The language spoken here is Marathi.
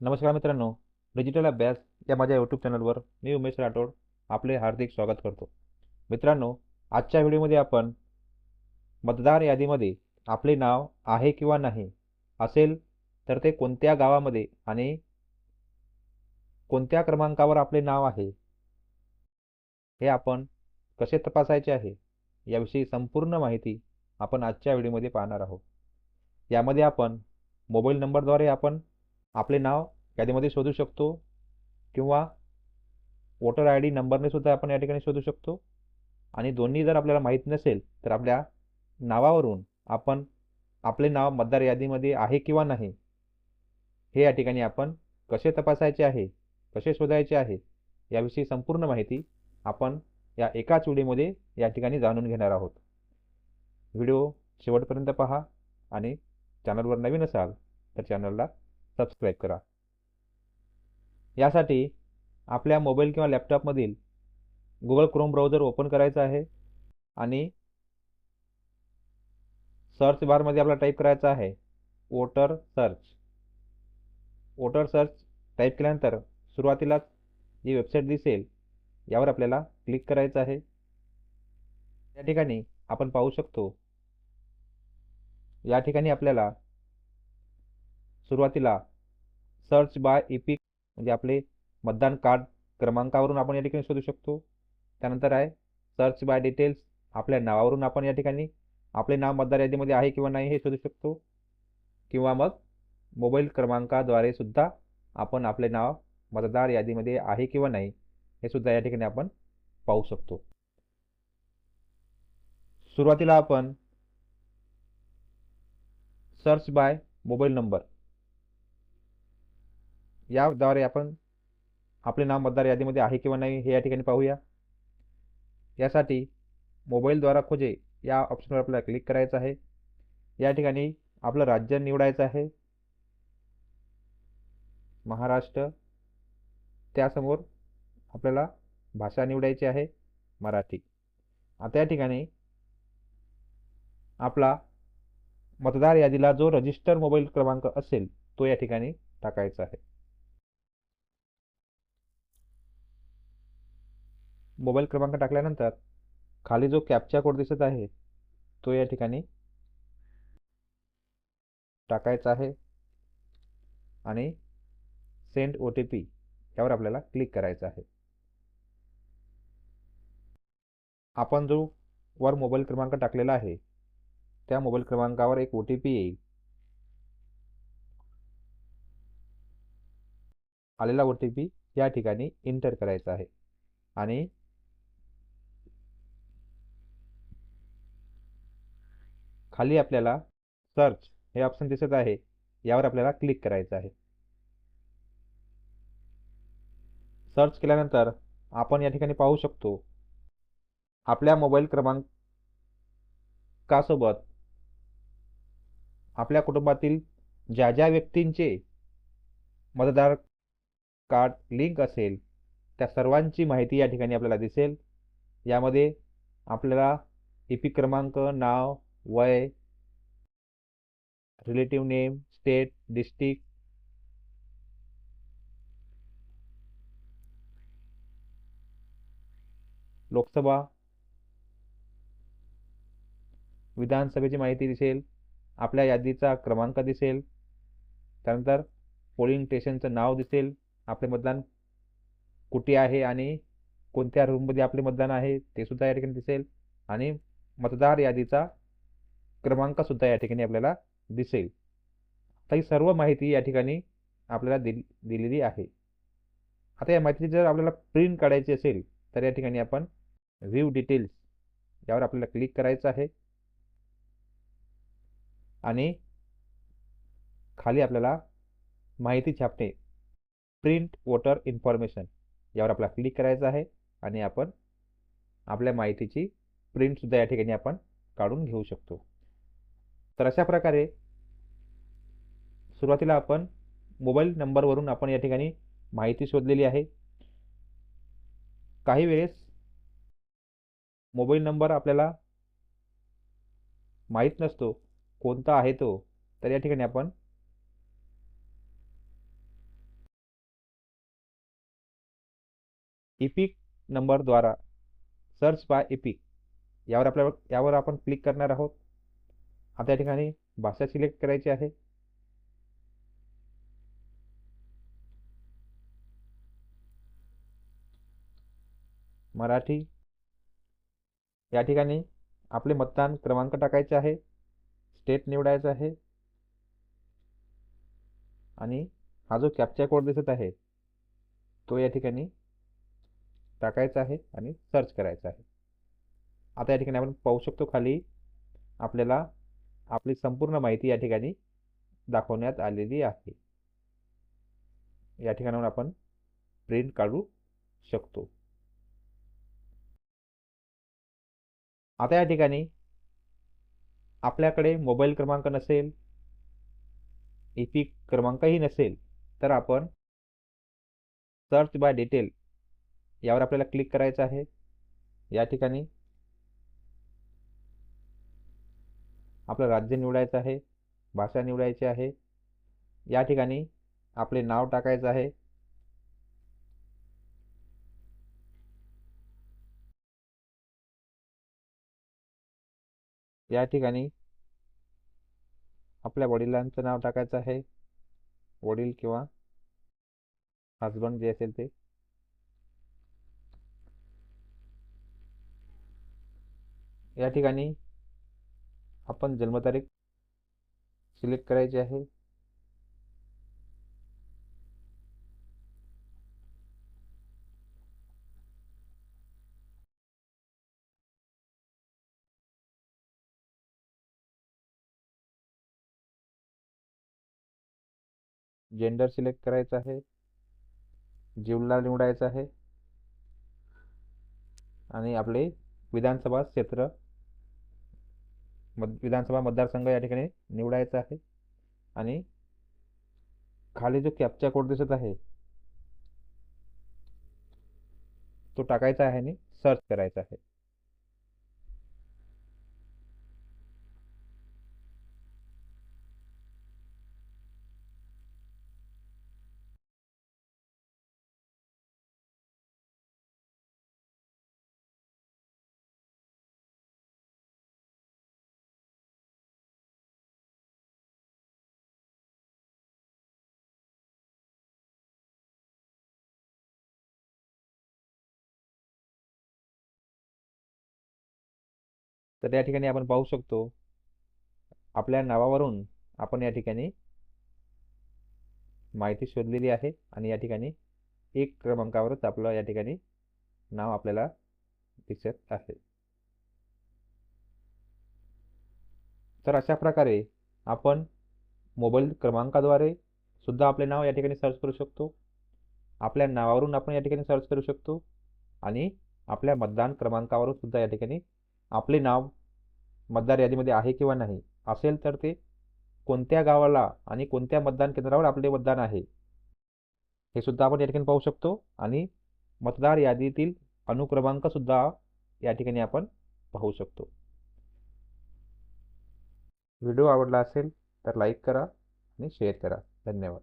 नमस्कार मित्रांनो डिजिटल अभ्यास या माझ्या यूट्यूब चॅनलवर मी उमेश राठोड आपले हार्दिक स्वागत करतो. मित्रांनो आजच्या व्हिडिओमध्ये आपण मतदार यादीमध्ये आपले नाव आहे किंवा नाही असेल तर ते कोणत्या गावामध्ये आणि कोणत्या क्रमांकावर आपले नाव आहे हे आपण कसे तपासायचे आहे याविषयी संपूर्ण माहिती आपण आजच्या व्हिडिओमध्ये पाहणार आहोत. यामध्ये आपण मोबाईल नंबरद्वारे आपण आपले नाव यादीमध्ये शोधू शकतो किंवा वोटर आय डी नंबरने सुद्धा आपण या ठिकाणी शोधू शकतो. आणि दोन्ही जर आपल्याला माहीत नसेल तर आपल्या नावावरून आपण आपले नाव मतदार यादीमध्ये आहे किंवा नाही हे या ठिकाणी आपण कसे तपासायचे आहे कसे शोधायचे आहे याविषयी संपूर्ण माहिती आपण या एकाच व्हिडिओमध्ये या ठिकाणी जाणून घेणार आहोत. व्हिडिओ शेवटपर्यंत पहा आणि चॅनलवर नवीन असाल तर चॅनलला सबस्क्राईब करा. यासाठी आपल्या मोबाईल किंवा लॅपटॉपमधील गुगल क्रोम ब्राउझर ओपन करायचं आहे आणि सर्च बारमध्ये आपल्याला टाईप करायचं आहे voter search voter search type केल्यानंतर सुरुवातीलाच जी वेबसाईट दिसेल यावर आपल्याला क्लिक करायचं आहे. या ठिकाणी आपण पाहू शकतो या ठिकाणी आपल्याला सुरुवातीला सर्च बाय एपिक म्हणजे आपले मतदान कार्ड क्रमांकावरून आपण या ठिकाणी शोधू शकतो. त्यानंतर आहे सर्च बाय डिटेल्स आपल्या नावावरून आपण या ठिकाणी आपले नाव मतदार यादीमध्ये आहे किंवा नाही हे शोधू शकतो. किंवा मग मोबाईल क्रमांकाद्वारे सुद्धा आपण आपले नाव मतदार यादीमध्ये आहे किंवा नाही हे सुद्धा या ठिकाणी आपण पाहू शकतो. सुरुवातीला आपण सर्च बाय मोबाईल नंबर याद्वारे आपण आपले नाव मतदार यादीमध्ये आहे किंवा नाही हे या ठिकाणी पाहूया. यासाठी मोबाईलद्वारा खोजे या ऑप्शनवर आपल्याला क्लिक करायचं आहे. या ठिकाणी आपलं राज्य निवडायचं आहे. महाराष्ट्र. त्यासमोर आपल्याला भाषा निवडायची आहे मराठी. आता या ठिकाणी आपला मतदार यादीला जो रजिस्टर मोबाईल क्रमांक असेल तो या ठिकाणी टाकायचा आहे. मोबाईल क्रमांक टाकल्यानंतर खाली जो कॅपचा कोड दिसत आहे तो या ठिकाणी टाकायचा आहे आणि सेंड ओ टी पी यावर आपल्याला क्लिक करायचं आहे. आपण जो वर मोबाईल क्रमांक टाकलेला आहे त्या मोबाईल क्रमांकावर एक ओ टी पी येईल. आलेला ओ टी पी या ठिकाणी इंटर करायचा आहे आणि खाली आपल्याला सर्च हे ऑप्शन दिसत आहे. यावर आपल्याला क्लिक करायचं आहे. सर्च केल्यानंतर आपण या ठिकाणी पाहू शकतो. आपल्या मोबाईल क्रमांकासोबत आपल्या कुटुंबातील ज्या ज्या व्यक्तींचे मतदार कार्ड लिंक असेल त्या सर्वांची माहिती या ठिकाणी आपल्याला दिसेल. यामध्ये आपल्याला ई पी क्रमांक नाव वय relative name state district. Lok Sabha. विधानसभेची माहिती दिसेल. आपल्या यादीचा क्रमांक दिसेल. त्यानंतर पोलिंग स्टेशनचं नाव दिसेल. आपले मतदान कुठे आहे आणि कोणत्या रूममध्ये आपले मतदान आहे ते सुद्धा या ठिकाणी दिसेल. आणि मतदार यादीचा क्रमांकसुद्धा या ठिकाणी आपल्याला दिसेल. आता ही सर्व माहिती या ठिकाणी आपल्याला दिल दिलेली आहे. आता या माहितीची जर आपल्याला प्रिंट काढायची असेल तर या ठिकाणी आपण व्ह्यू डिटेल्स यावर आपल्याला क्लिक करायचं आहे. आणि खाली आपल्याला माहिती छापणे प्रिंट वोटर इन्फॉर्मेशन यावर आपला क्लिक करायचं आहे. आणि आपण आपल्या माहितीची प्रिंटसुद्धा या ठिकाणी आपण काढून घेऊ शकतो. तर अशा प्रकारे सुरुवातीला आपण मोबाईल नंबरवरून आपण या ठिकाणी माहिती शोधलेली आहे. काही वेळेस मोबाईल नंबर आपल्याला माहीत नसतो कोणता आहे तो तर या ठिकाणी आपण इपिक नंबरद्वारा सर्च बाय इपिक यावर आपल्या यावर आपण क्लिक करणार आहोत. आता या ठिकाणी भाषा सिलेक्ट करायची आहे. मराठी या ठिकाणी आपले मतदान क्रमांक टाकायचे आहे. स्टेट निवडायचं आहे. आणि हा जो कॅप्चा कोड दिसत आहे तो या ठिकाणी टाकायचा आहे आणि सर्च करायचा आहे. आता या ठिकाणी आपण पाहू शकतो खाली आपल्याला आपली संपूर्ण माहिती या ठिकाणी दाखवण्यात आलेली आहे. या ठिकाणाहून आपण प्रिंट काढू शकतो. आता या ठिकाणी आपल्याकडे मोबाईल क्रमांक नसेल ई पी क्रमांकही नसेल तर आपण सर्च बाय डिटेल यावर आपल्याला क्लिक करायचं आहे. या ठिकाणी आपलं राज्य निवडायचं आहे भाषा निवडायची आहे या ठिकाणी आपले नाव टाकायचं आहे. या ठिकाणी आपल्या वडिलांचं नाव टाकायचं आहे. वडील किंवा हजबंड जे असेल ते. या ठिकाणी आपण जन्मतारीख सिलेक्ट करायची आहे. जेंडर सिलेक्ट करायचं आहे. जीवला निवडायचं आहे. आणि आपले विधानसभा क्षेत्र मत विधानसभा मतदारसंघ या ठिकाणी निवडायचा आहे. आणि खाली जो कॅपचा कोड दिसत आहे तो टाकायचा आहे आणि सर्च करायचा आहे. तर या ठिकाणी आपण पाहू शकतो आपल्या नावावरून आपण या ठिकाणी माहिती शोधलेली आहे आणि या ठिकाणी एक क्रमांकावरच आपलं या ठिकाणी नाव आपल्याला दिसत आहे. तर अशा प्रकारे आपण मोबाईल क्रमांकाद्वारे सुद्धा आपले नाव या ठिकाणी सर्च करू शकतो. आपल्या नावावरून आपण या ठिकाणी सर्च करू शकतो आणि आपल्या मतदान क्रमांकावरून सुद्धा या ठिकाणी आपले नाव मतदार यादीमध्ये आहे किंवा नाही असेल तर ते कोणत्या गावाला आणि कोणत्या मतदान केंद्रावर आपले मतदान आहे? हे सुद्धा आपण या ठिकाणी पाहू शकतो आणि मतदार यादीतील अनुक्रमांकसुद्धा या ठिकाणी आपण पाहू शकतो. व्हिडिओ आवडला असेल तर लाईक करा आणि शेअर करा. धन्यवाद.